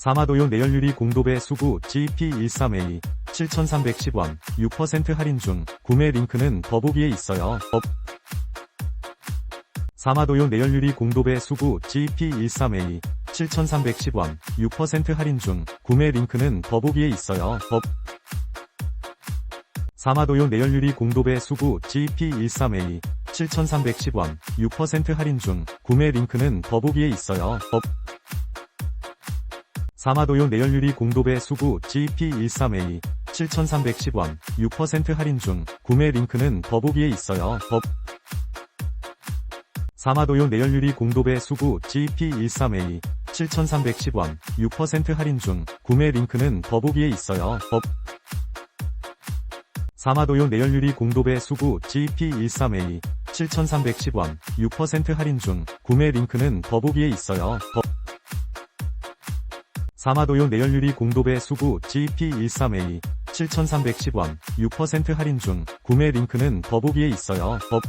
사마도요 내열유리 공도배 수구 GP13A 7,310원 6% 할인 중 구매 링크는 더보기에 있어요. 업 사마도요 내열유리 공도배 수구 GP13A 7,310원 6% 할인 중 구매 링크는 더보기에 있어요. 업 사마도요 내열유리 공도배 수구 GP13A 7,310원 6% 할인 중 구매 링크는 더보기에 있어요. 업 사마도요 내열유리 공도배 수구 GP13A 7,310원 6% 할인 중 구매 링크는 더보기에 있어요. 업 사마도요 내열유리 공도배 수구 GP13A 7,310원 6% 할인 중 구매 링크는 더보기에 있어요. 업 사마도요 내열유리 공도배 수구 GP13A 7,310원 6% 할인 중 구매 링크는 더보기에 있어요. 업 사마도요 내열유리 공도배 수구 GP13A 7,310원 6% 할인 중 구매 링크는 더보기에 있어요. 업